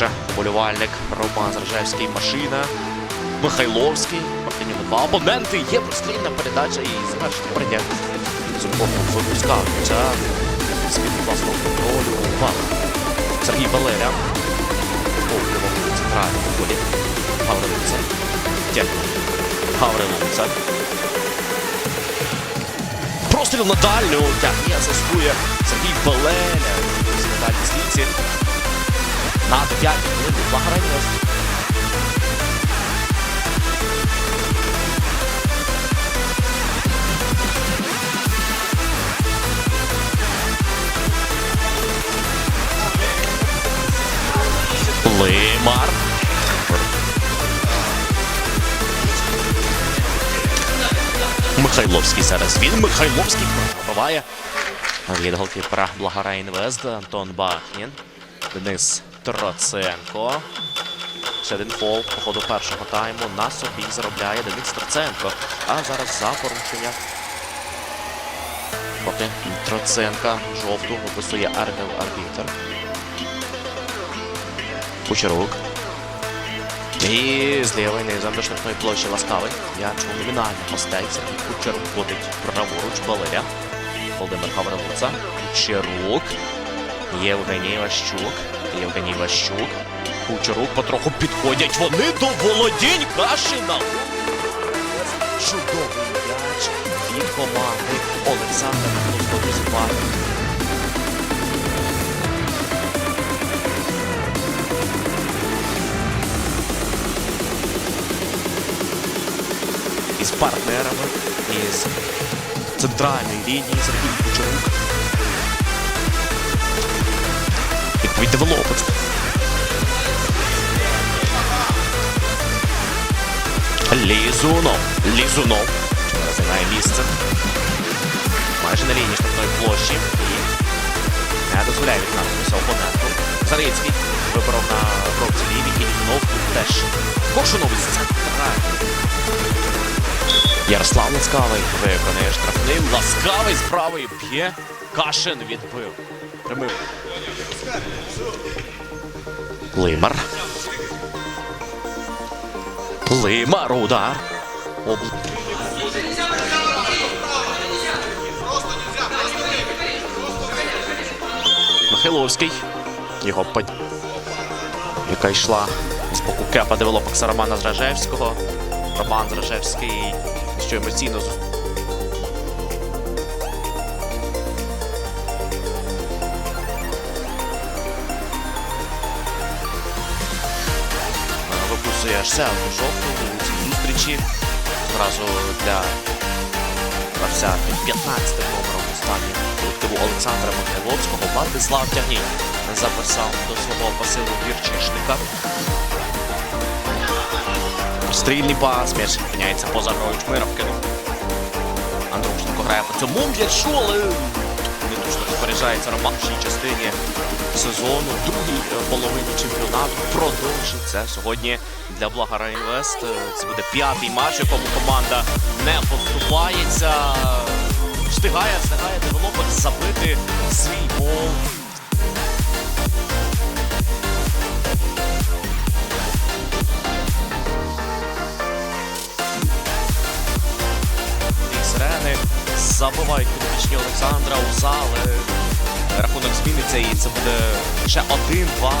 Пише болівальник Роман Зражевський, машина. Михайловський. Нього два опоненти. Є прострільна передача і завершення прийняття. Зубковим випускаються. З-під власного контролю. Сергій Валеря. Повному центральному полі. Гаврилиця. Дякую. Гаврилиця. Простріл на дальню. Тягне, асистує Сергій. На дальній стійці. На 5 хвилин. Благородність. Лимар. Михайловський зараз. Він Михайловський пробиває. Від голкіпера Благара Інвест Антон Бахнін. Денис Троценко. Ще один фол по ходу першого тайму на собі заробляє Денис Троценко. А зараз за порушення. Проти Троценка жовту виписує Аргел Арбітер. Кучерук. І з лівої низом до штрафної площі ласкавий. М'яч у номінальних гостей. Сергій Кучерук ходить праворуч Валеря. Володимир Гаврилуца. Кучерук. Євгеній Ващук. Євгеній Ващук. Кучерук потроху підходять вони до володінь Кашина. Чудовий м'яч від команди Олександра Костовська. із партнерами, із центральної лінії Сергій Кучерук. Відповідь девелопить. Лізунов. Лізунов. Займає місце. Майже на лінії штрафної площі. І не дозволяє відкнатися опоненту. Зарицький виборов на кровці лівій і Лізунов тут теж. Із центральної. Ярослав Ласкавий виконує штрафним. Ласкавий з правої б'є. Кашин відбив. Прямив. Лимар. Лимар. Удар. Обл... Михайловський. Його пад... яка йшла з боку кепа девелопекса Романа Зражевського. Роман Зражевський, що емоційно зу- Одну жовту цій зустрічі. Зразу для гравця під 15 номером у стані колективу Олександра Михайловського Владислав Тягній записав до свого пасиву вірчишника. Стрільний пас, м'яч опиняється поза грою Чмира вкинув. Андрушенко грає по цьому м'ячу, але точно розпоряджається Роман частині сезону. Другій е, половині чемпіонату продовжиться сьогодні для блага Інвест. Е, Це буде п'ятий матч, якому команда не поступається. Встигає, встигає девелопер забити свій гол. Забивають підопічні Олександра у зали. Рахунок зміниться і це буде ще 1-2